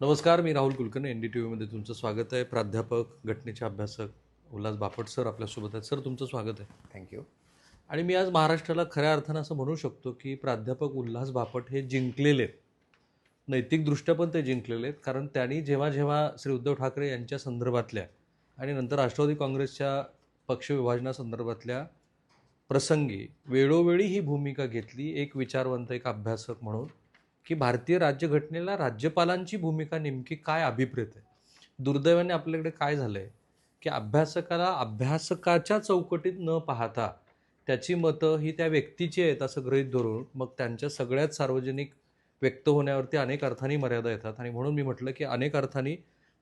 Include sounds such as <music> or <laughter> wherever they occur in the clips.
नमस्कार मी Rahul Kulkarni N D T व्हीमध्ये तुमचं स्वागत आहे. प्राध्यापक घटनेचे अभ्यासक उल्हास बापट सर आपल्यासोबत आहेत. सर तुमचं स्वागत आहे. थँक्यू आणि मी आज महाराष्ट्राला खऱ्या अर्थानं असं म्हणू शकतो की प्राध्यापक उल्हास बापट हे जिंकलेले आहेत. नैतिकदृष्ट्या पण ते जिंकलेले आहेत कारण त्यांनी जेव्हा जेव्हा श्री उद्धव ठाकरे यांच्या संदर्भातल्या आणि नंतर राष्ट्रवादी काँग्रेसच्या पक्षविभाजनासंदर्भातल्या प्रसंगी वेळोवेळी ही भूमिका घेतली एक विचारवंत एक अभ्यासक म्हणून. की भारतीय राज्यघटनेला राज्यपालांची भूमिका नेमकी काय अभिप्रेत आहे? दुर्दैवाने आपल्याकडे काय झालं आहे की अभ्यासकाला अभ्यासकाच्या चौकटीत न पाहता त्याची मतं ही त्या व्यक्तीची आहेत असं गृहीत धरून मग त्यांच्या सगळ्यात सार्वजनिक व्यक्त होण्यावरती अनेक अर्थांनी मर्यादा येतात. आणि म्हणून मी म्हटलं की अनेक अर्थांनी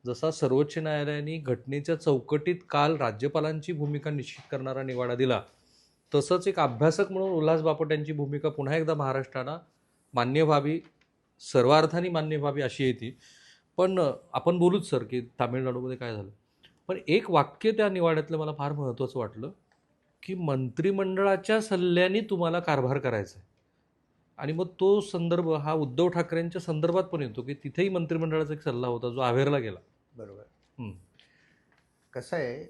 जसा सर्वोच्च न्यायालयाने घटनेच्या चौकटीत काल राज्यपालांची भूमिका निश्चित करणारा निवाडा दिला तसंच एक अभ्यासक म्हणून उल्हास बापट यांची भूमिका पुन्हा एकदा महाराष्ट्राला मान्य व्हावी सर्वार्थाने मान्य व्हावी अशी आहे ती पण आपण बोलूच सर की तामिळनाडूमध्ये काय झालं पण एक वाक्य त्या निवाड्यातलं मला फार महत्त्वाचं वाटलं की मंत्रिमंडळाच्या सल्ल्याने तुम्हाला कारभार करायचा आहे आणि मग तो संदर्भ हा उद्धव ठाकरेंच्या संदर्भात पण येतो की तिथेही मंत्रिमंडळाचा एक सल्ला होता जो आवेरला गेला बरोबर. कसं आहे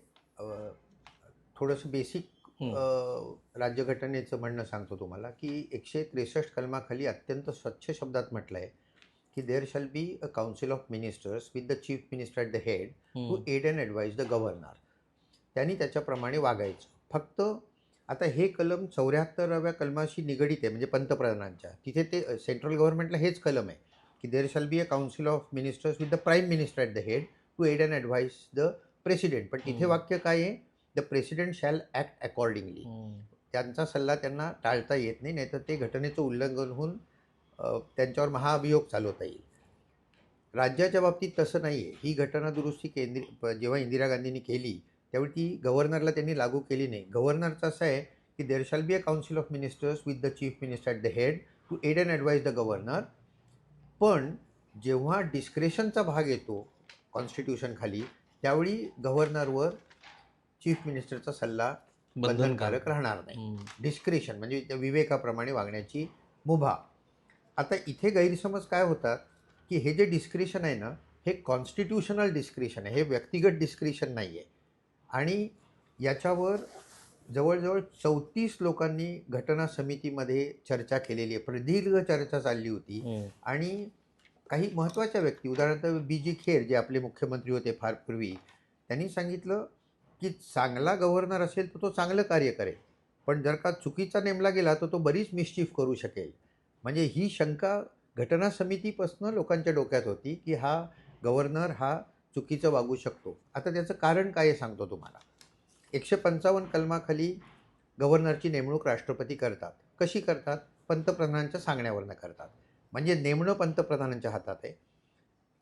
थोडंसं बेसिक. राज्यघटनेचं म्हणणं सांगतो तुम्हाला की एकशे त्रेसष्ट कलमाखाली अत्यंत स्वच्छ शब्दात म्हटलं आहे की there shall be a council of ministers with the chief minister at the head to. Aid and advise the governor त्यांनी त्याच्याप्रमाणे वागायचं. फक्त आता हे कलम चौऱ्याहत्तराव्या कलमाशी निगडीत आहे म्हणजे पंतप्रधानांच्या. तिथे ते सेंट्रल गव्हर्नमेंटला हेच कलम आहे की there shall be a council of ministers with the prime minister at the head to aid and advise the president पण तिथे. वाक्य काय आहे? The president shall act accordingly. त्यांचा सल्ला त्यांना टाळता येत नाही नाहीतर ते घटनेचं उल्लंघन होऊन त्यांच्यावर महाअभियोग चालवता येईल. राज्याच्या बाबतीत तसं नाही आहे ही घटना दुरुस्ती केंद्र जेव्हा इंदिरा गांधींनी केली त्यावेळी ती गव्हर्नरला त्यांनी लागू केली नाही. गव्हर्नरचं असं आहे की there shall be a council of ministers with the chief minister at the head to aid and advise the governor पण जेव्हा डिस्क्रेशनचा भाग येतो कॉन्स्टिट्यूशनखाली त्यावेळी गव्हर्नरवर चीफ मिनिस्टरचा सल्ला बंधनकारक राहणार नाही. डिस्क्रिशन म्हणजे विवेकाप्रमाणे वागण्याची मुभा. आता इथे गैरसमज काय होतात? की हे जे डिस्क्रिशन आहे ना हे कॉन्स्टिट्यूशनल डिस्क्रिशन आहे हे व्यक्तिगत डिस्क्रिशन नाही आहे आणि याच्यावर जवळजवळ चौतीस लोकांनी घटना समितीमध्ये चर्चा केलेली आहे. प्रदीर्घ चर्चा चालली होती. आणि काही महत्त्वाच्या व्यक्ती उदाहरणार्थ बी जी खेर जे आपले मुख्यमंत्री होते फार पूर्वी त्यांनी सांगितलं की चांगला गव्हर्नर असेल तर तो चांगलं कार्य करेल. पण जर का चुकीचा नेमला गेला तर तो बरीच मिस्चिफ करू शकेल. म्हणजे ही शंका घटना समितीपासून लोकांच्या डोक्यात होती की हा गव्हर्नर हा चुकीचं वागू शकतो. आता त्याचं कारण काय सांगतो तुम्हाला. एकशे पंचावन्न कलमाखाली गव्हर्नरची नेमणूक राष्ट्रपती करतात. कशी करतात? पंतप्रधानांच्या सांगण्यावरनं करतात. म्हणजे नेमणं पंतप्रधानांच्या हातात आहे.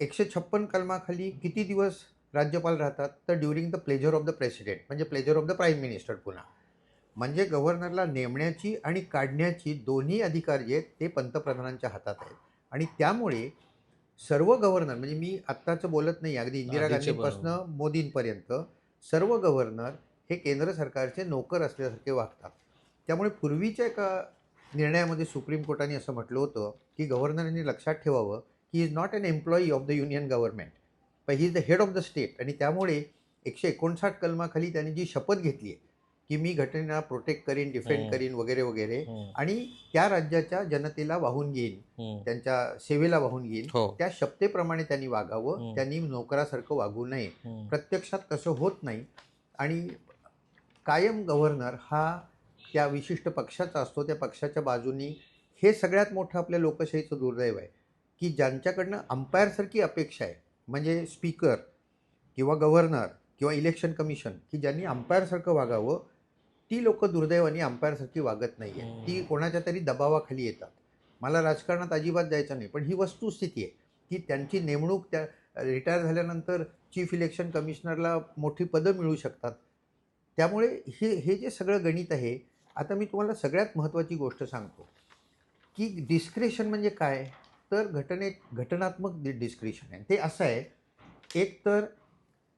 एकशे छप्पन कलमाखाली किती दिवस राज्यपाल राहतात तर during the pleasure of the president म्हणजे pleasure of the prime minister पुन्हा. म्हणजे गव्हर्नरला नेमण्याची आणि काढण्याची दोन्ही अधिकार जे आहेत ते पंतप्रधानांच्या हातात आहेत. आणि त्यामुळे सर्व गव्हर्नर म्हणजे मी आत्ताचं बोलत नाही अगदी इंदिरा गांधीपासनं मोदींपर्यंत सर्व गव्हर्नर हे केंद्र सरकारचे नोकर असल्यासारखे वागतात. त्यामुळे पूर्वीच्या एका निर्णयामध्ये सुप्रीम कोर्टाने असं म्हटलं होतं की गव्हर्नरांनी लक्षात ठेवावं की is not an employee of the union government he is the head of the state आणि त्यामुळे एकशे एकोणसाठ कलमाखाली त्यांनी जी शपथ घेतली आहे की मी घटनेला प्रोटेक्ट करीन डिफेंड. करीन वगैरे वगैरे. आणि त्या राज्याच्या जनतेला वाहून घेईन. त्यांच्या सेवेला वाहून घेईन हो त्या शब्देप्रमाणे त्यांनी वागावं. त्यांनी नोकरासारखं वागू नये. प्रत्यक्षात तसं होत नाही आणि कायम गव्हर्नर हा त्या विशिष्ट पक्षाचा असतो त्या पक्षाच्या बाजूनी हे सगळ्यात मोठं आपल्या लोकशाहीचं दुर्दैव आहे की ज्यांच्याकडनं अंपायरसारखी अपेक्षा आहे म्हणजे स्पीकर किंवा गव्हर्नर किंवा इलेक्शन कमिशन की ज्यांनी अंपायरसारखं वागावं ती लोक दुर्दैवाने अंपायरसारखी वागत नाही आहे हम्म. ती कोणाच्या तरी दबावाखाली येतात. मला राजकारणात अजिबात जायचं नाही पण ही वस्तुस्थिती आहे की त्यांची नेमणूक त्या रिटायर झाल्यानंतर चीफ इलेक्शन कमिशनरला मोठी पदं मिळू शकतात. त्यामुळे हे हे जे सगळं गणित आहे आता मी तुम्हाला सगळ्यात महत्त्वाची गोष्ट सांगतो की डिस्क्रिशन म्हणजे काय? तर घटनेत घटनात्मक डिस्क्रिशन आहे. ते असं आहे एक तर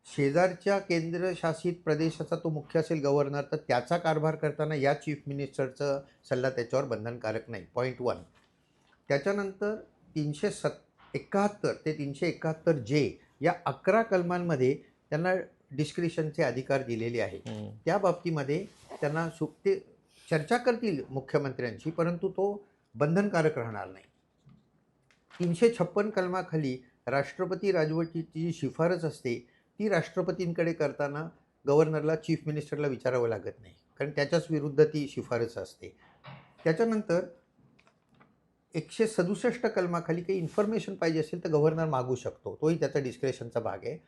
शेजारच्या केंद्रशासित प्रदेशाचा तो मुख्य असेल गव्हर्नर तर त्याचा कारभार करताना या चीफ मिनिस्टरचं सल्ला त्याच्यावर बंधनकारक नाही. पॉईंट वन त्याच्यानंतर तीनशे सत् एकाहत्तर ते तीनशे एकाहत्तर जे या अकरा कलमांमध्ये त्यांना डिस्क्रिशनचे अधिकार दिलेले आहेत. त्या बाबतीमध्ये त्यांना सु ते चर्चा करतील मुख्यमंत्र्यांशी परंतु तो बंधनकारक राहणार नाही. तीनशे छप्पन कलमाखाली राष्ट्रपती राजवटीची जी शिफारस असते ती राष्ट्रपतींकडे करताना गव्हर्नरला चीफ मिनिस्टरला विचारावं लागत नाही. कारण त्याच्याच विरुद्ध ती शिफारस असते. त्याच्यानंतर एकशे सदुसष्ट कलमाखाली काही इन्फॉर्मेशन पाहिजे असेल तर गव्हर्नर मागू शकतो. तोही त्याचा डिस्क्रेशनचा भाग आहे.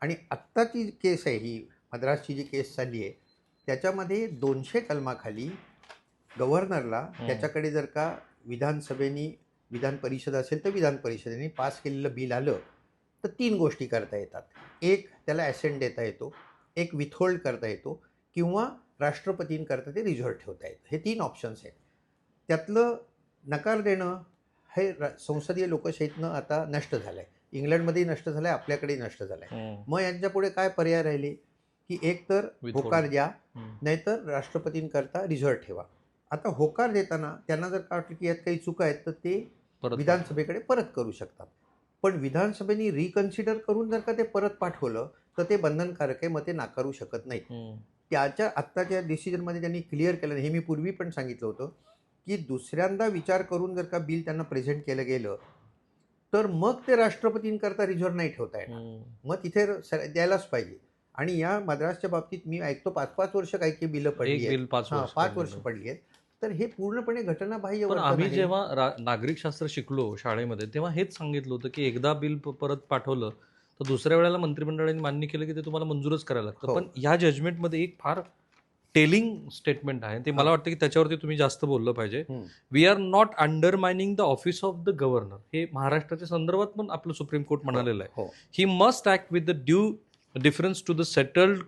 आणि आत्ताची केस आहे ही मद्रासची जी केस चालली आहे त्याच्यामध्ये दोनशे कलमाखाली गव्हर्नरला. त्याच्याकडे जर का विधानसभेनी विधान परिषद असेल तर विधान परिषदेने पास केलेलं बिल आलं तर तीन गोष्टी करता येतात. एक त्याला ॲसेंट देता येतो. एक विथहोल्ड करता येतो किंवा राष्ट्रपतींकरता ते रिझर्व्ह ठेवता येतं. हे तीन ऑप्शन्स आहेत. त्यातलं नकार देणं हे संसदीय लोकशाहीतनं आता नष्ट झालं आहे इंग्लंडमध्येही नष्ट झालं आहे आपल्याकडेही नष्ट झालं आहे. मग यांच्यापुढे काय पर्याय राहिले? की एक तर. होकार द्या. नाहीतर राष्ट्रपतींकरता रिझर्व्ह ठेवा. आता होकार देताना त्यांना जर का वाटलं की यात काही चुका आहेत तर ते परत विधानसभेकडे परत करू शकतात पण विधानसभेने रिकन्सिडर करून जर का ते परत पाठवलं तर ते बंधनकारक आहे मग ते नाकारू शकत नाहीत हम्म. त्याच्या आत्ताच्या डिसिजनमध्ये त्यांनी क्लिअर केलं हे मी पूर्वी पण सांगितलं होतं की दुसऱ्यांदा विचार करून जर का बिल त्यांना प्रेझेंट केलं गेलं तर मग ते राष्ट्रपतींकरता रिझर्व्ह नाही ठेवता येणार. मग तिथे द्यायलाच पाहिजे आणि या मद्रासच्या बाबतीत मी ऐकतो पाच पाच वर्ष काही काही बिलं पडली पाच. वर्ष पडली आहेत तर हे पूर्णपणे घटनाबाह्य आम्ही. जेव्हा नागरिकशास्त्र शिकलो शाळेमध्ये तेव्हा हेच सांगितलं होतं की एकदा बिल परत पाठवलं तर दुसऱ्या वेळेला मंत्रिमंडळाने मान्य केलं की ते तुम्हाला मंजूरच करायला लागतं हो. पण ह्या जजमेंटमध्ये एक फार टेलिंग स्टेटमेंट आहे ते मला वाटतं की त्याच्यावरती तुम्ही जास्त बोललं पाहिजे. We are not undermining the office of the governor हे महाराष्ट्राच्या संदर्भात पण आपलं सुप्रीम कोर्ट म्हणालेलं आहे हो must act with the due deference to the settled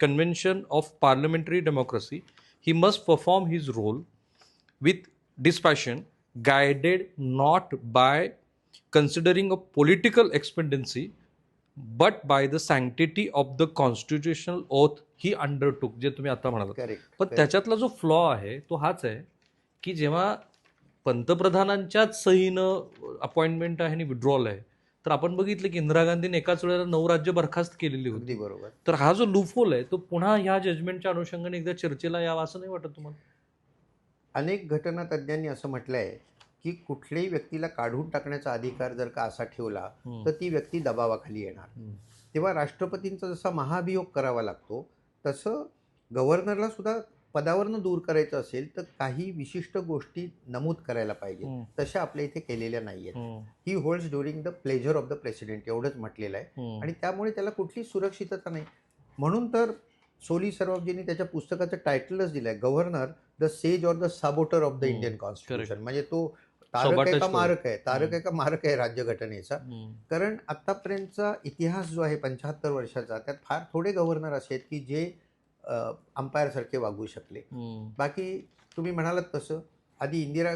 convention of parliamentary democracy. He must perform his role with dispassion, guided not by considering a political expediency, but by the sanctity of the constitutional oath he undertook. जे तुम्ही आता correct पण त्याच्यातला जो flaw आहे तो हाच आहे की जेव्हा पंतप्रधानांच्याच सहीनं अपॉइंटमेंट आहे आणि विड्रॉल आहे तर आपण बघितलं की इंदिरा गांधीने एकाच वेळेला नऊ राज्य बरखास्त केलेली होती. बरोबर. तर हा जो लूफहोल आहे तो पुन्हा ह्या जजमेंटच्या अनुषंगाने एकदा चर्चेला यावा असं नाही वाटत तुम्हाला? अनेक घटना तज्ज्ञांनी असं म्हटलं आहे की कुठल्याही व्यक्तीला काढून टाकण्याचा अधिकार जर का असा ठेवला तर ती व्यक्ती दबावाखाली येणार. तेव्हा राष्ट्रपतींचा जसा महाभियोग करावा लागतो तसं गव्हर्नरला सुद्धा पदावरनं दूर करायचं असेल तर काही विशिष्ट गोष्टी नमूद करायला पाहिजे. तशा आपल्या इथे केलेल्या नाही आहेत. He holds during the pleasure of the president एवढंच म्हटलेलं आहे. आणि त्यामुळे त्याला कुठली सुरक्षितता नाही म्हणून तर सोली सरोबजींनी त्याच्या पुस्तकाचं टायटलच दिलं आहे governor the sage or the saboteur of the Indian constitution. म्हणजे तो तारक आहे का. मारक आहे तारक. आहे का मारक आहे राज्यघटनेचा. कारण आत्तापर्यंतचा इतिहास जो आहे पंच्याहत्तर वर्षाचा त्यात फार थोडे गव्हर्नर असे आहेत की जे अंपायरसारखे वागू शकले. बाकी तुम्ही म्हणालात तसं आधी इंदिरा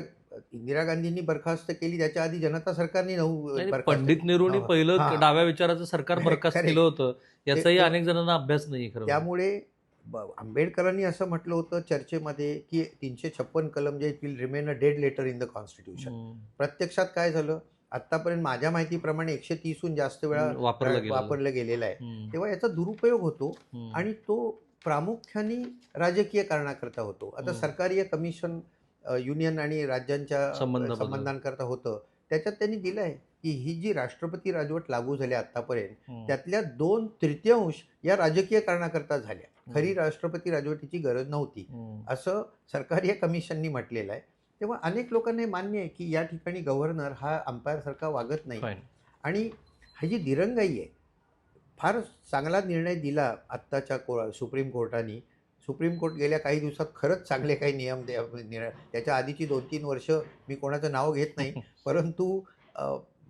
इंदिरा गांधींनी बरखास्त केली त्याच्या आधी जनता सरकारने नऊ पंडित नेहरूंनी. पहिलं. डाव्या विचाराचं सरकार <laughs> बरखास्त. केलं होतं याचाही अनेक जणांना अभ्यास नाही खरं त्यामुळे ब- आंबेडकरांनी असं म्हटलं होतं चर्चेमध्ये की तीनशे छप्पन कलम जे will remain a dead letter in the constitution. प्रत्यक्षात काय झालं आतापर्यंत माझ्या माहितीप्रमाणे एकशे तीसहून जास्त वेळा वापरलं गेलं वापरलं गेलेलं आहे. तेव्हा याचा दुरुपयोग होतो. आणि तो प्रामुख्याने राजकीय कारणाकरता होतो आता. सरकारी कमिशन युनियन आणि राज्यांच्या. संबंधांकरता होतं त्याच्यात त्यांनी दिलं आहे की ही जी राष्ट्रपती राजवट लागू झाली आतापर्यंत. त्यातल्या दोन तृतीयांश या राजकीय कारणाकरता झाल्या. खरी राष्ट्रपती राजवटीची गरज नव्हती. असं सरकारी कमिशननी म्हटलेलं आहे तेव्हा अनेक लोकांना मान्य आहे की या ठिकाणी गव्हर्नर हा अंपायरसारखा वागत नाही. आणि ही जी दिरंगाई आहे फार चांगला निर्णय दिला आत्ताच्या को सुप्रीम कोर्टाने सुप्रीम कोर्ट गेल्या काही दिवसात खरंच चांगले काही नियम त्याच्या आधीची दोन तीन वर्ष मी कोणाचं नाव घेत नाही <laughs> परंतु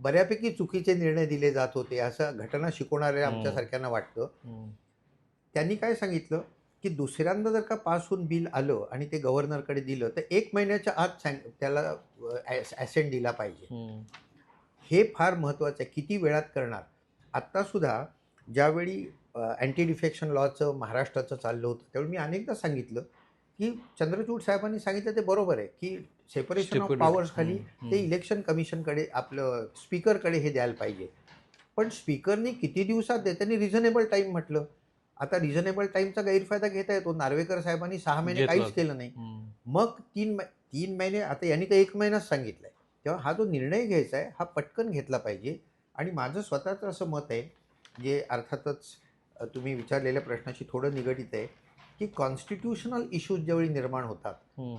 बऱ्यापैकी चुकीचे निर्णय दिले जात होते असं घटना शिकवणाऱ्या. आमच्यासारख्यांना वाटतं. त्यांनी काय सांगितलं? की दुसऱ्यांदा जर का पास होऊन बिल आलं आणि ते गव्हर्नरकडे दिलं तर एक महिन्याच्या आत सँक त्याला ॲसेंट दिला पाहिजे. हे फार महत्त्वाचं आहे. किती वेळात करणार? आत्तासुद्धा ज्यावेळी अँटी डिफेक्शन लॉचं महाराष्ट्राचं चाललं होतं त्यावेळी मी अनेकदा सांगितलं की चंद्रचूड साहेबांनी सांगितलं ते बरोबर आहे की सेपरेशन ऑफ. पॉवर्स खाली ते. इलेक्शन कमिशनकडे आपलं स्पीकरकडे हे द्यायला पाहिजे. पण स्पीकरनी किती दिवसात दे त्यांनी रिझनेबल टाईम म्हटलं. आता रिझनेबल टाईमचा गैरफायदा घेता येतो नार्वेकर साहेबांनी सहा महिने. काहीच केलं नाही. मग तीन तीन महिने आता यांनी तर एक महिनाच सांगितलाय तेव्हा हा जो निर्णय घ्यायचा आहे हा पटकन घेतला पाहिजे आणि माझं स्वतःचं असं मत आहे जे अर्थातच तुम्ही विचारलेल्या प्रश्नाशी थोडं निगडित आहे की कॉन्स्टिट्यूशनल इश्यूज ज्यावेळी निर्माण होतात.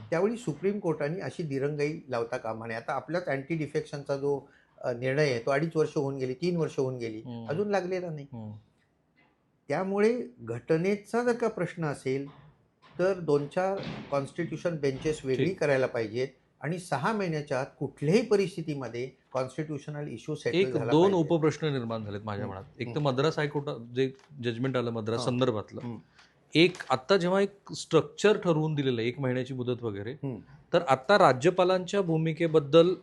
त्यावेळी सुप्रीम कोर्टाने अशी दिरंगाई लावता कामा नये आता आपल्याच अँटी डिफेक्शनचा जो निर्णय आहे तो अडीच वर्ष होऊन गेली तीन वर्ष होऊन गेली. अजून लागलेला नाही. त्यामुळे घटनेचा जर का प्रश्न असेल तर दोन चार कॉन्स्टिट्यूशन बेंचेस वेगळी. करायला पाहिजेत आणि सहा महिन्याच्या आत कुठल्याही परिस्थितीमध्ये कॉन्स्टिट्यूशनल इश्यू सेटल एक झाला दोन पाहिजे. उपप्रश्न निर्माण झालेत माझ्या. मनात एक तर मद्रास हायकोर्टात जे जजमेंट आलं मद्रास. संदर्भातलं. एक आता जेव्हा एक स्ट्रक्चर ठरवून दिलेलं आहे एक महिन्याची मुदत वगैरे. तर आता राज्यपालांच्या भूमिकेबद्दल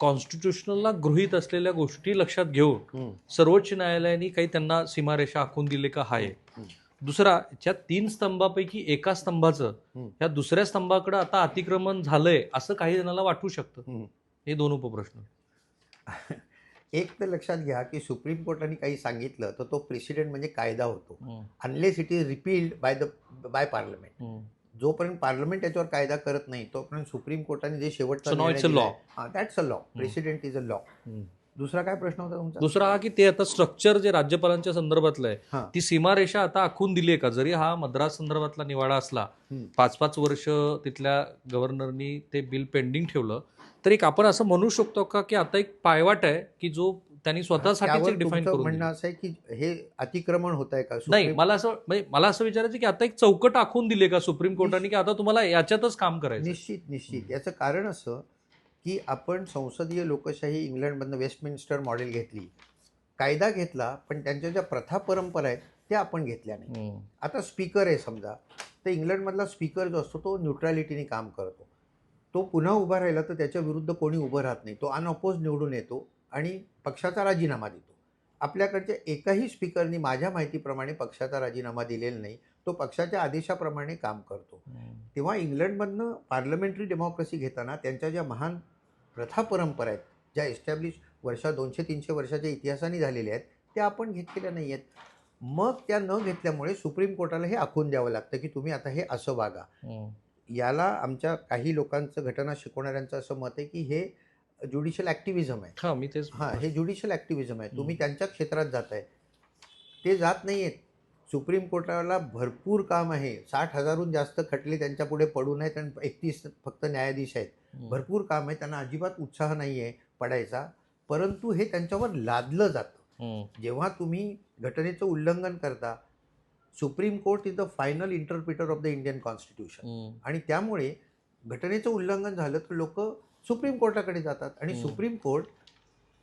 कॉन्स्टिट्यूशनलला गृहीत असलेल्या गोष्टी लक्षात घेऊन. सर्वोच्च न्यायालयाने काही त्यांना सीमारेषा आखून दिले का हाय हम्म. दुसरा त्या तीन स्तंभापैकी एका स्तंभाचं. ह्या दुसऱ्या स्तंभाकडे आता अतिक्रमण झालंय असं काही जणांना वाटू शकतं. हे दोन उपप्रश्न <laughs> एक तर लक्षात घ्या की सुप्रीम कोर्टाने काही सांगितलं तर तो प्रेसिडेंट म्हणजे कायदा होतो. Unless it is repealed by the by parliament. जोपर्यंत पार्लमेंट याच्यावर कायदा करत नाही तोपर्यंत सुप्रीम कोर्टाने जे शेवटचा law. That's a law president is a law. दुसरा काय प्रश्न होता तुमचा दुसरा हा की ते आता स्ट्रक्चर जे राज्यपालांच्या संदर्भातलं. आहे ती सीमारेषा आता आखून दिली आहे का जरी हा मद्रास संदर्भातला निवाडा असला. पाच पाच वर्ष तिथल्या गव्हर्नरनी ते बिल पेंडिंग ठेवलं तर एक आपण असं म्हणू शकतो का की आता एक पायवाट आहे की जो त्यांनी एक डिफाईन करून म्हणणं. असं आहे की हे अतिक्रमण होत आहे का? नाही मला असं म्हणजे मला असं विचारायचं की आता एक चौकट आखून दिली का सुप्रीम कोर्टाने की आता तुम्हाला याच्यातच काम करायचं निश्चित निश्चित. याचं कारण असं की आपण संसदीय लोकशाही इंग्लंडमधनं वेस्टमिन्स्टर मॉडेल घेतली. कायदा घेतला पण त्यांच्या ज्या प्रथा परंपरा आहेत त्या आपण घेतल्या नाही. आता स्पीकर आहे समजा. तर इंग्लंडमधला स्पीकर जो असतो तो न्यूट्रॅलिटीने काम करतो. तो पुन्हा उभा राहिला तर त्याच्या विरुद्ध कोणी उभं राहत नाही. तो अनअपोज निवडून येतो. आणि पक्षाचा राजीनामा देतो. आपल्याकडच्या एकाही स्पीकरनी माझ्या माहितीप्रमाणे पक्षाचा राजीनामा दिलेला नाही. तो पक्षाच्या आदेशाप्रमाणे काम करतो. तेव्हा इंग्लंडमधनं पार्लमेंटरी डेमोक्रेसी घेताना त्यांच्या ज्या महान प्रथा परंपरा आहेत ज्या एस्टॅब्लिश वर्षा दोनशे तीनशे वर्षाच्या इतिहासाने झालेल्या आहेत त्या आपण घेतलेल्या नाही आहेत. मग त्या न घेतल्यामुळे सुप्रीम कोर्टाला हे आखून द्यावं लागतं की तुम्ही आता हे असं वागा. याला आमच्या काही लोकांचं घटना शिकवणाऱ्यांचं असं मत आहे की हे ज्युडिशियल ॲक्टिव्हिझम आहे. हा मी तेच हां हे ज्युडिशियल ॲक्टिव्हिझम आहे. तुम्ही. त्यांच्या क्षेत्रात जात आहे ते जात नाही आहेत सुप्रीम कोर्टाला भरपूर काम आहे. साठ हजारहून जास्त खटले त्यांच्या पुढे पडून आहेत आणि एकतीस फक्त न्यायाधीश आहेत. भरपूर काम आहे. त्यांना अजिबात उत्साह नाही आहे पडायचा. परंतु हे त्यांच्यावर लादलं जातं. जेव्हा तुम्ही घटनेचं उल्लंघन करता supreme court is the final interpreter of the Indian constitution. आणि त्यामुळे घटनेचं उल्लंघन झालं तर लोक सुप्रीम कोर्टाकडे जातात आणि. सुप्रीम कोर्ट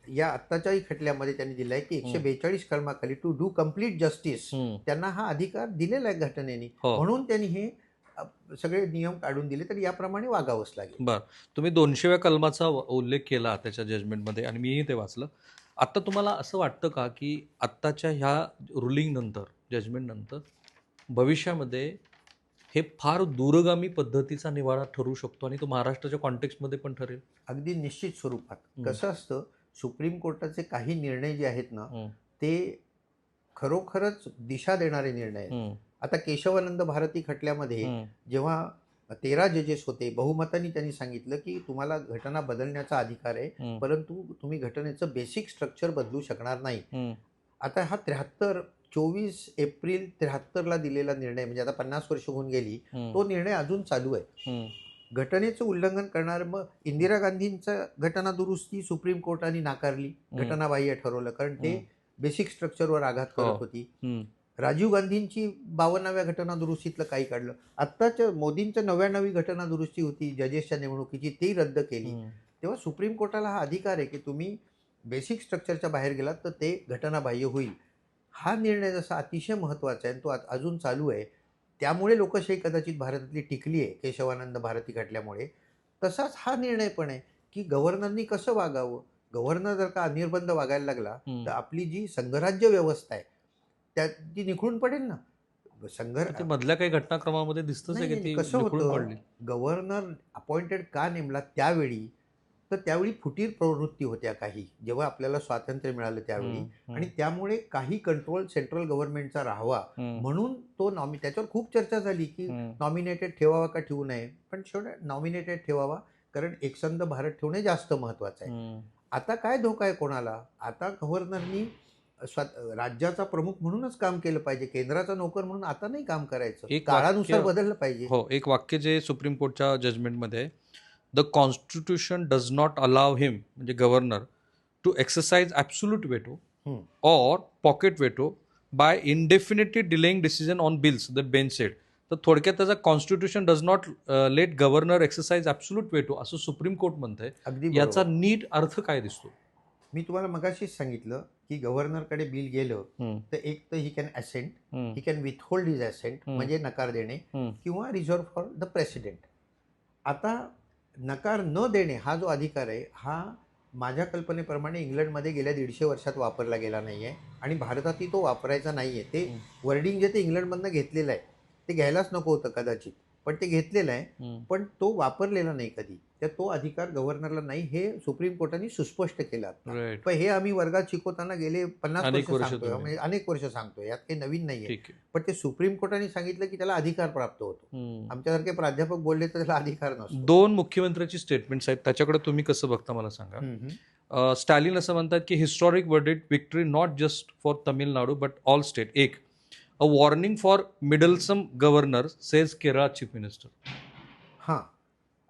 या आत्ताच्याही खटल्यामध्ये त्यांनी दिलं आहे की एकशे. बेचाळीस कलमाखाली टू डू कंप्लीट जस्टिस. त्यांना हा अधिकार दिलेला आहे घटनेने हो म्हणून त्यांनी हे सगळे नियम काढून दिले तर याप्रमाणे वागावंच लागेल बर तुम्ही दोनशेव्या कलमाचा उल्लेख केला त्याच्या जजमेंटमध्ये आणि मीही ते वाचलं आत्ता तुम्हाला असं वाटतं का की आत्ताच्या ह्या रुलिंग नंतर जजमेंट नंतर भविष्यामध्ये हे फार दूरगामी पद्धतीचा निवाडा ठरू शकतो आणि तो महाराष्ट्राच्या कॉन्टेक्स्टमध्ये पण ठरेल अगदी निश्चित स्वरूपात. कसं असतं सुप्रीम कोर्टाचे काही निर्णय जे आहेत ना. ते खरोखरच दिशा देणारे निर्णय आहेत. आता केशवानंद भारती खटल्यामध्ये. जेव्हा तेरा जजेस होते बहुमतानी त्यांनी सांगितलं की तुम्हाला घटना बदलण्याचा अधिकार आहे. परंतु तुम्ही घटनेचं बेसिक स्ट्रक्चर बदलू शकणार नाही. आता हा त्र्याहत्तर चोवीस एप्रिल त्र्याहत्तरला दिलेला निर्णय म्हणजे आता पन्नास वर्ष होऊन गेली. तो निर्णय अजून चालू आहे. घटनेचं उल्लंघन करणार मग इंदिरा गांधींचं घटना दुरुस्ती सुप्रीम कोर्टाने नाकारली. घटनाबाह्य ठरवलं कारण ते. बेसिक स्ट्रक्चरवर आघात हो. करत होती. राजीव गांधींची बावन्नाव्या घटना दुरुस्तीतलं काही काढलं आत्ताच्या मोदींच्या नव्याण्णवी घटना दुरुस्ती होती जजेसच्या नेमणुकीची ती रद्द केली. तेव्हा सुप्रीम कोर्टाला हा अधिकार आहे की तुम्ही बेसिक स्ट्रक्चरच्या बाहेर गेलात तर ते घटनाबाह्य होईल हा निर्णय जसा अतिशय महत्त्वाचा आहे आणि तो आ- अजून चालू आहे त्यामुळे लोकशाही कदाचित भारतातली टिकली आहे केशवानंद भारती घटल्यामुळे तसाच हा निर्णय पण आहे की गव्हर्नरनी कसं वागावं? गव्हर्नर जर का अनिर्बंध वागायला लागला. तर आपली जी संघराज्य व्यवस्था आहे त्या ती निखळून पडेल ना? संघर्ष मधल्या काही घटनाक्रमामध्ये दिसतच कसं होतं? गव्हर्नर अपॉइंटेड का नेमला त्यावेळी? तर त्यावेळी फुटीर प्रवृत्ती होत्या काही जेव्हा आपल्याला स्वातंत्र्य मिळालं त्यावेळी. आणि त्यामुळे काही कंट्रोल सेंट्रल गव्हर्नमेंटचा राहावा म्हणून तो नॉमि त्याच्यावर खूप चर्चा झाली की नॉमिनेटेड ठेवावा का ठेवू नये? पण शेवटी नॉमिनेटेड ठेवावा कारण एकसंध भारत ठेवणे जास्त महत्वाचं आहे. आता काय धोका आहे कोणाला? आता गव्हर्नरनी स्वत राज्याचा प्रमुख म्हणूनच काम केलं पाहिजे. केंद्राचा नोकर म्हणून आता नाही काम करायचं. काळानुसार बदललं पाहिजे. हो एक वाक्य जे सुप्रीम कोर्टच्या जजमेंटमध्ये the constitution does not allow him म्हणजे governor to exercise absolute veto. Or pocket veto by indefinitely delaying decision on bills the bench said तर थोडक्यात त्याचा constitution does not let governor exercise absolute veto असं supreme court म्हणतंय अगदी याचा. नीट अर्थ काय दिसतो मी तुम्हाला मगाशीच सांगितलं की गव्हर्नरकडे बिल गेलं तर एक तर he can assent he can withhold his assent. म्हणजे नकार देणे. किंवा रिझर्व फॉर द प्रेसिडेंट आता नकार न देणे हा जो अधिकार आहे हा माझ्या कल्पनेप्रमाणे इंग्लंडमध्ये गेल्या दीडशे वर्षात वापरला गेला नाही आहे आणि भारतातही तो वापरायचा नाही आहे ते. वर्डिंग जे ते इंग्लंडमधनं घेतलेलं आहे ते घ्यायलाच नको होतं कदाचित पण ते घेतलेलं आहे. पण तो वापरलेला नाही कधी. तर तो अधिकार गव्हर्नरला नाही हे सुप्रीम कोर्टाने सुस्पष्ट केलं. पण हे आम्ही वर्गात शिकवताना गेले पन्नास वर्ष सांगतोय. म्हणजे अनेक वर्ष सांगतोय. यात काही नवीन नाहीये. पण ते सुप्रीम कोर्टाने सांगितलं की त्याला अधिकार प्राप्त होतो. आमच्यासारखे प्राध्यापक बोलले तर त्याला अधिकार नसतो. दोन मुख्यमंत्र्यांची स्टेटमेंट्स आहेत त्याच्याकडे तुम्ही कसं बघता मला सांगा? स्टॅलिन असं म्हणतात की historic verdict victory not just for Tamil Nadu but all state एक. A warning for meddlesome governor says Kerala chief minister हा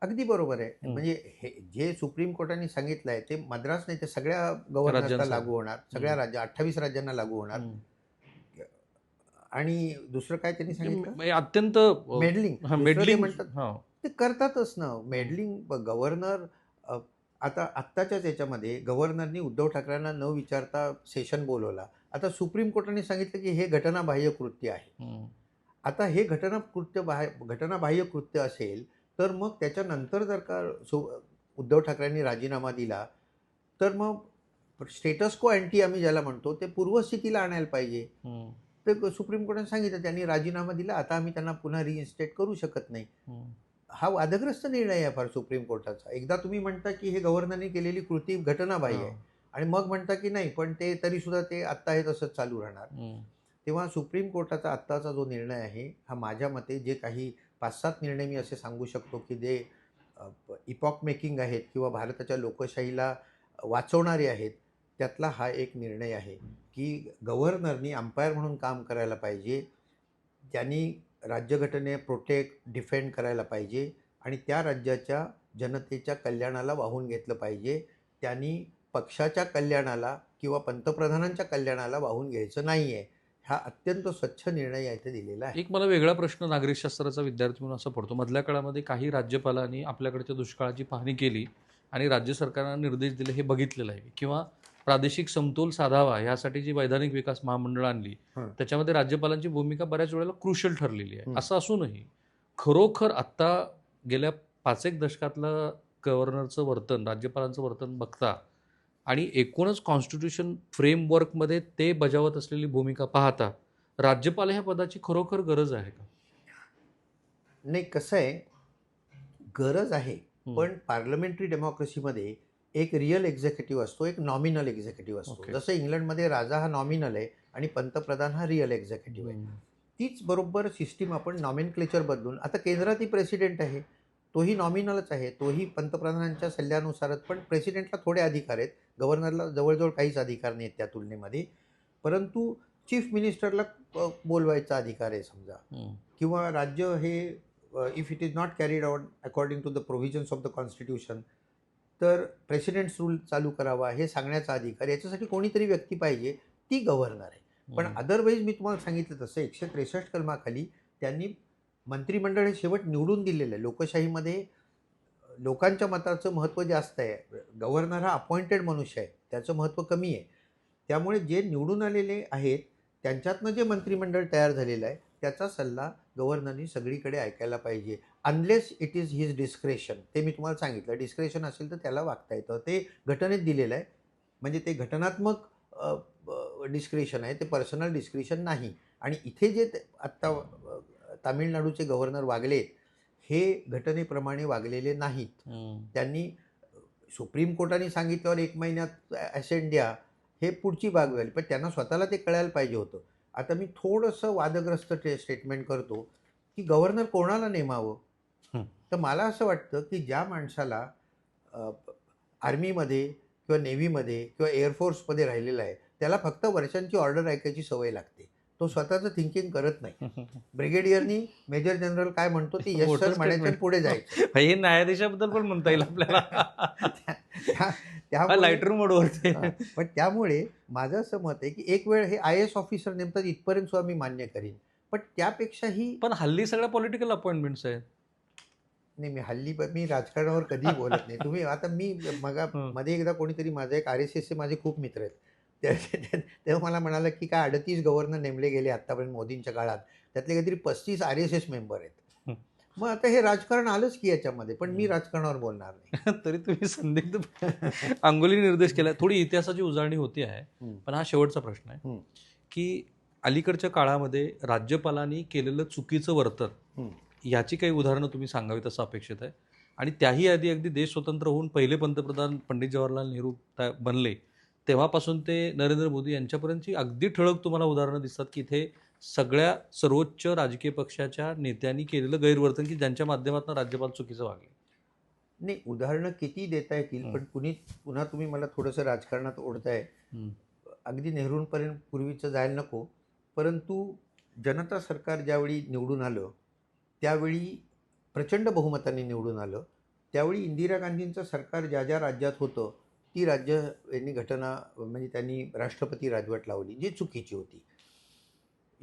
अगदी बरोबर आहे. म्हणजे हे जे सुप्रीम कोर्टाने सांगितलं आहे ते मद्रास नाही ते सगळ्या गव्हर्नरला. लागू होणार. सगळ्या. राज्य अठ्ठावीस राज्यांना लागू होणार. आणि दुसरं काय त्यांनी सांगितलं? म्हणजे अत्यंत मेडलिंग मेडलिंग म्हणतात ते करतातच ना. मेडलिंग गव्हर्नर आता आत्ताच्याच याच्यामध्ये गव्हर्नरनी उद्धव ठाकरेंना न विचारता सेशन बोलवला आता सुप्रीम कोर्टाने सांगितलं की हे घटनाबाह्य कृत्य आहे. आता हे घटना कृत्य बाह्य घटनाबाह्य कृत्य असेल तर मग त्याच्यानंतर जर का सु उद्धव ठाकरेंनी राजीनामा दिला तर मग स्टेटस को अँटी आम्ही ज्याला म्हणतो ते पूर्वस्थितीला आणायला पाहिजे. तर सुप्रीम कोर्टाने सांगितलं त्यांनी राजीनामा दिला आता आम्ही त्यांना पुन्हा रिइन्स्टेट करू शकत नाही. हा वादग्रस्त निर्णय आहे फार सुप्रीम कोर्टाचा. एकदा तुम्ही म्हणता की हे गव्हर्नरने केलेली कृती घटनाबाह्य आहे. आणि मग म्हणता की नाही पण ते तरी सुद्धा ते आत्ता आहे तसंच चालू राहणार. तेव्हा सुप्रीम कोर्टाचा आत्ताचा जो निर्णय आहे हा माझ्या मते जे काही पाच सात निर्णय मी असे सांगू शकतो की जे इपॉक मेकिंग आहेत किंवा भारताच्या लोकशाहीला वाचवणारे आहेत त्यातला हा एक निर्णय आहे की गव्हर्नरनी अंपायर म्हणून काम करायला पाहिजे. त्यांनी राज्यघटने प्रोटेक्ट डिफेंड करायला पाहिजे आणि त्या राज्याच्या जनतेच्या कल्याणाला वाहून घेतलं पाहिजे. त्यांनी पक्षाच्या कल्याणाला किंवा पंतप्रधानांच्या कल्याणाला वाहून घ्यायचं नाही आहे हा अत्यंत स्वच्छ निर्णय या इथे दिलेला आहे. एक मला वेगळा प्रश्न नागरिकशास्त्राचा विद्यार्थी म्हणून असा पडतो. मधल्या काळामध्ये काही राज्यपालांनी आपल्याकडच्या दुष्काळाची पाहणी केली आणि राज्य सरकारनं निर्देश दिले हे बघितलेलं आहे किंवा प्रादेशिक समतोल साधावा यासाठी जी वैधानिक विकास महामंडळ आणली. त्याच्यामध्ये राज्यपालांची भूमिका बऱ्याच वेळेला क्रुशल ठरलेली आहे. असं असूनही खरोखर आत्ता गेल्या पाच एक दशकातलं गव्हर्नरचं वर्तन राज्यपालांचं वर्तन बघता आणि एकूणच कॉन्स्टिट्यूशन फ्रेमवर्कमध्ये ते बजावत असलेली भूमिका पाहता राज्यपाल ह्या पदाची खरोखर गरज आहे का नाही कसं आहे गरज आहे. पण पार्लमेंटरी डेमोक्रेसीमध्ये एक रिअल एक्झिक्युटिव्ह असतो एक नॉमिनल एक्झिक्युटिव्ह असतो. Okay. जसं इंग्लंडमध्ये राजा हा नॉमिनल आहे आणि पंतप्रधान हा रिअल एक्झिक्युटिव्ह आहे. तीच बरोबर सिस्टीम आपण नॉमिन क्लेचर बदलून आता केंद्रातही प्रेसिडेंट आहे तोही नॉमिनलच आहे तोही पंतप्रधानांच्या सल्ल्यानुसारच पण प्रेसिडेंटला थोडे अधिकार आहेत. गव्हर्नरला जवळजवळ काहीच अधिकार नाहीत त्या तुलनेमध्ये. परंतु चीफ मिनिस्टरला बोलवायचा अधिकार आहे समजा. किंवा राज्य हे if it is not carried out according to the provisions of the constitution तर प्रेसिडेंट्स रूल चालू करावा हे सांगण्याचा अधिकार याच्यासाठी कोणीतरी व्यक्ती पाहिजे ती गव्हर्नर आहे. पण. अदरवाईज मी तुम्हाला सांगितलं तसं एकशे त्रेसष्ट कलमाखाली त्यांनी मंत्रिमंडळ हे शेवट निवडून दिलेलं आहे. लोकशाहीमध्ये लोकांच्या मताचं महत्त्व जास्त आहे. गव्हर्नर हा अपॉइंटेड मनुष्य आहे. त्याचं महत्त्व कमी आहे. त्यामुळे जे निवडून आलेले आहेत त्यांच्यातनं जे मंत्रिमंडळ तयार झालेलं आहे त्याचा सल्ला गव्हर्नरनी सगळीकडे ऐकायला पाहिजे. Unless it is his discretion ते मी तुम्हाला सांगितलं डिस्क्रेशन असेल तर त्याला वागता येतं. ते घटनेत दिलेलं आहे. म्हणजे ते घटनात्मक डिस्क्रिशन आहे. ते पर्सनल डिस्क्रिशन नाही. आणि इथे जे ते- आत्ता तामिळनाडूचे गव्हर्नर वागले हे घटनेप्रमाणे वागलेले नाहीत. त्यांनी सुप्रीम कोर्टाने सांगितल्यावर एक महिन्यात ॲसेंट द्या हे पुढची बाग झाली पण त्यांना स्वतःला ते कळायला पाहिजे होतं. आता मी थोडंसं वादग्रस्त स्टेटमेंट करतो की गव्हर्नर कोणाला नेमावं. तर मला असं वाटतं की ज्या माणसाला आर्मीमध्ये किंवा नेव्हीमध्ये किंवा एअरफोर्समध्ये राहिलेला आहे त्याला फक्त वर्षांची ऑर्डर ऐकायची सवय लागते. तो स्वतःचं थिंकिंग करत नाही. ब्रिगेडियरनी मेजर जनरल काय म्हणतो ते यश सर म्हणायचं आणि statement. पुढे जायचं. <laughs> हे न्यायाधीशाबद्दल पण म्हणता येईल आपल्याला. रूम मोडवरती पण त्यामुळे माझं असं मत आहे की एक वेळ हे आय एस ऑफिसर नेमतात इथपर्यंत सुद्धा मी मान्य करीन. पण त्यापेक्षाही पण हल्ली सगळ्या पॉलिटिकल अपॉइंटमेंट्स आहेत. नाही मी हल्ली ब- मी राजकारणावर कधी बोलत नाही तुम्ही <laughs> आता मी मगा. मध्ये एकदा कोणीतरी माझा एक आर एस एसचे माझे खूप मित्र आहेत तेव्हा मला म्हणाला की काय अडतीस गव्हर्नर नेमले गेले आतापर्यंत मोदींच्या काळात त्यातले काहीतरी पस्तीस आर एस एस मेंबर आहेत. मग आता हे राजकारण आलंच की याच्यामध्ये पण मी. राजकारणावर बोलणार नाही <laughs> तरी तुम्ही संदिग्ध <laughs> अंगोली निर्देश केला थोडी इतिहासाची उजळणी होती आहे. पण हा शेवटचा प्रश्न आहे. की अलीकडच्या काळामध्ये राज्यपालांनी केलेलं चुकीचं वर्तन. याची काही उदाहरणं तुम्ही सांगावीत असं अपेक्षित आहे आणि त्याही आधी अगदी देश स्वतंत्र होऊन पहिले पंतप्रधान पंडित जवाहरलाल नेहरू बनले तेव्हापासून ते नरेंद्र मोदी यांच्यापर्यंतची अगदी ठळक तुम्हाला उदाहरणं दिसतात की इथे सगळ्या सर्वोच्च राजकीय पक्षाच्या नेत्यांनी केलेलं गैरवर्तन की ज्यांच्या माध्यमातून राज्यपाल चुकीचं वागले नाही उदाहरणं किती देता येतील. पण कुणी पुन्हा तुम्ही मला थोडंसं राजकारणात ओढताय. अगदी नेहरूंपर्यंत पूर्वीचं जायला नको परंतु जनता सरकार ज्यावेळी निवडून आलं त्यावेळी प्रचंड बहुमताने निवडून आलं. त्यावेळी इंदिरा गांधींचं सरकार ज्या ज्या राज्यात होतं ती राज्य यांनी घटना म्हणजे त्यांनी राष्ट्रपती राजवट लावली जी चुकीची होती.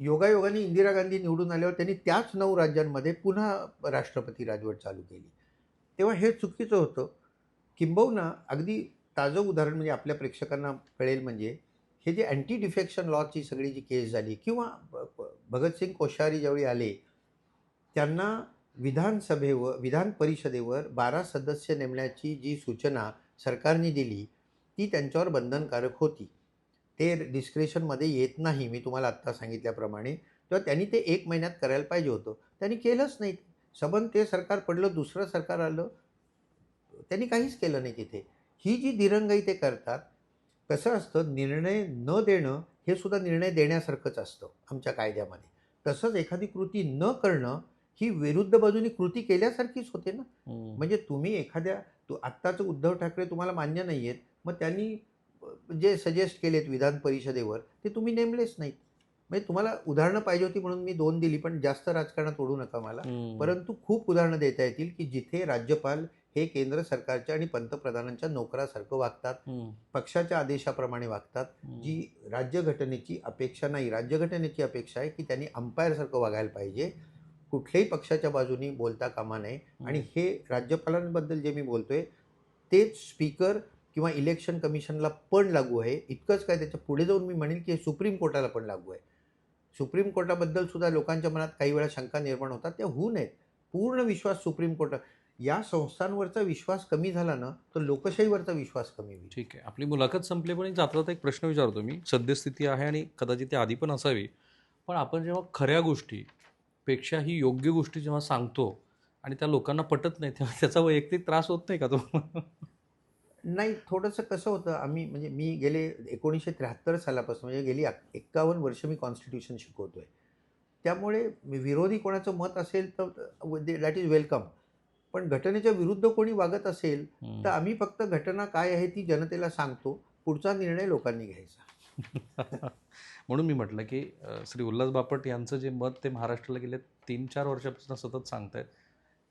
योगायोगाने इंदिरा गांधी निवडून आल्यावर त्यांनी त्याच नऊ राज्यांमध्ये पुन्हा राष्ट्रपती राजवट चालू केली. तेव्हा हे चुकीचं होतं. किंबहुना अगदी ताजं उदाहरण म्हणजे आपल्या प्रेक्षकांना कळेल म्हणजे हे जे अँटी डिफेक्शन लॉची सगळी जी केस झाली किंवा भगतसिंग कोश्यारी ज्यावेळी आले त्यांना विधानसभेवर विधान परिषदेवर बारा सदस्य नेमण्याची जी सूचना सरकारने दिली ती त्यांच्यावर बंधनकारक होती. ते डिस्क्रिप्शनमध्ये येत नाही मी तुम्हाला आत्ता सांगितल्याप्रमाणे. तेव्हा त्यांनी ते एक महिन्यात करायला पाहिजे होतं. त्यांनी केलंच नाही. सबन ते सरकार पडलं दुसरं सरकार आलं. त्यांनी काहीच केलं नाही तिथे. ही जी दिरंगाई ते करतात कसं असतं निर्णय न देणं हे सुद्धा निर्णय देण्यासारखंच असतं आमच्या कायद्यामध्ये. तसंच एखादी कृती न करणं ही विरुद्ध बाजूनी कृती केल्यासारखीच होते ना. म्हणजे तुम्ही एखाद्या तू आत्ताचं उद्धव ठाकरे तुम्हाला मान्य नाही आहेत मग त्यांनी जे सजेस्ट केलेत विधान परिषदेवर ते तुम्ही नेमलेच नाहीत. म्हणजे तुम्हाला उदाहरणं पाहिजे होती म्हणून मी दोन दिली पण जास्त राजकारणात ओढू नका मला. परंतु खूप उदाहरणं देता येतील की जिथे राज्यपाल हे केंद्र सरकारच्या आणि पंतप्रधानांच्या नोकरासारखं वागतात पक्षाच्या आदेशाप्रमाणे वागतात जी राज्यघटनेची अपेक्षा नाही. राज्यघटनेची अपेक्षा आहे की त्यांनी अंपायरसारखं वागायला पाहिजे. कुठल्याही पक्षाच्या बाजूनी बोलता कामा नये. आणि हे राज्यपालांबद्दल जे मी बोलतोय तेच स्पीकर किंवा इलेक्शन कमिशनला पण लागू आहे. इतकंच काय त्याच्या पुढे जाऊन मी म्हणेल की हे सुप्रीम कोर्टाला पण लागू आहे. सुप्रीम कोर्टाबद्दल सुद्धा लोकांच्या मनात काही वेळा शंका निर्माण होतात. त्या होऊ नयेत. पूर्ण विश्वास सुप्रीम कोर्ट या संस्थांवरचा विश्वास कमी झाला ना तर लोकशाहीवरचा विश्वास कमी होईल. ठीक आहे. आपली मुलाखत संपली पण जाता एक प्रश्न विचारतो मी. सद्यस्थिती आहे आणि कदाचित ती आधी पण असावी. पण आपण जेव्हा खऱ्या गोष्टी पेक्षा ही योग्य गोष्टी जेव्हा सांगतो आणि त्या लोकांना पटत नाही तेव्हा त्याचा वैयक्तिक त्रास होत नाही का तो? नाही थोडंसं कसं होतं आम्ही म्हणजे मी गेले एकोणीसशे त्र्याहत्तर सालापासून म्हणजे गेली एक्कावन्न वर्ष मी कॉन्स्टिट्यूशन शिकवतो आहे त्यामुळे विरोधी कोणाचं मत असेल तर दॅट इज वेलकम पण घटनेच्या विरुद्ध कोणी वागत असेल तर आम्ही फक्त घटना काय आहे ती जनतेला सांगतो पुढचा निर्णय लोकांनी घ्यायचा. <laughs> म्हणून मी म्हटलं की श्री उल्हास बापट यांचं जे मत ते महाराष्ट्राला गेले तीन चार वर्षापासून सतत सांगतायत.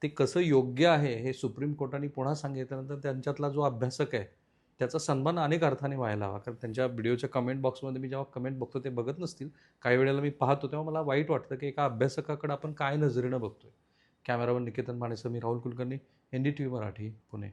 ते कसं योग्य आहे हे सुप्रीम कोर्टाने पुन्हा सांगितल्यानंतर त्यांच्यातला जो अभ्यासक आहे त्याचा सन्मान अनेक अर्थाने व्हायला हवा. कारण त्यांच्या व्हिडिओच्या कमेंट बॉक्समध्ये मी जेव्हा कमेंट बघतो ते बघत नसतील. काही वेळेला मी पाहतो तेव्हा मला वाईट वाटतं की एका अभ्यासकाकडे आपण काय नजरेनं बघतोय. कॅमेरावर निकेतन मानेसह मी Rahul Kulkarni N D T V Marathi Pune.